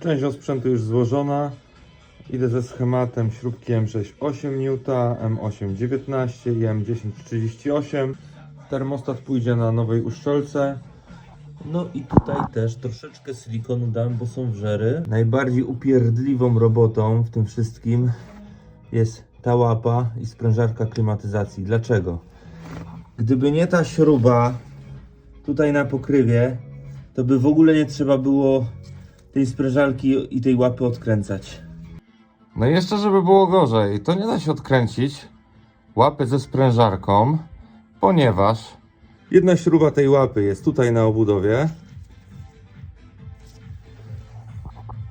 Część osprzętu już złożona. Idę ze schematem śrubki M6 8 N, M8 19 i M10 38. Termostat pójdzie na nowej uszczelce. No i tutaj też troszeczkę silikonu dam, bo są wżery. Najbardziej upierdliwą robotą w tym wszystkim jest ta łapa i sprężarka klimatyzacji. Dlaczego? Gdyby nie ta śruba tutaj na pokrywie, to by w ogóle nie trzeba było tej sprężarki i tej łapy odkręcać. No i jeszcze, żeby było gorzej, to nie da się odkręcić łapy ze sprężarką, ponieważ jedna śruba tej łapy jest tutaj na obudowie,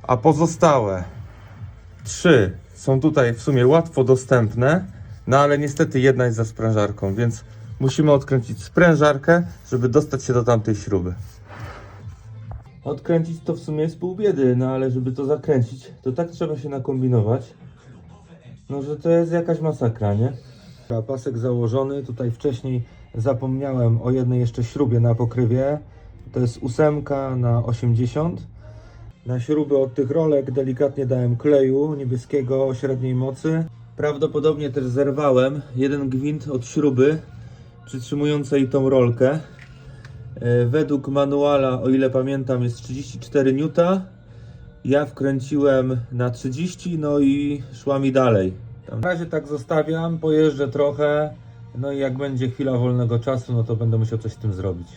a pozostałe trzy są tutaj w sumie łatwo dostępne, no ale niestety jedna jest za sprężarką, więc musimy odkręcić sprężarkę, żeby dostać się do tamtej śruby. Odkręcić to w sumie jest pół biedy, no ale żeby to zakręcić, to tak trzeba się nakombinować, no że to jest jakaś masakra, nie? Pasek założony, tutaj wcześniej zapomniałem o jednej jeszcze śrubie na pokrywie, to jest ósemka na 80. Na śruby od tych rolek delikatnie dałem kleju niebieskiego o średniej mocy. Prawdopodobnie też zerwałem jeden gwint od śruby przytrzymującej tą rolkę. E, Według manuala, o ile pamiętam, jest 34 N. Ja wkręciłem na 30, no i szła mi dalej. Tam. Na razie tak zostawiam, pojeżdżę trochę. No i jak będzie chwila wolnego czasu, no to będę musiał coś z tym zrobić.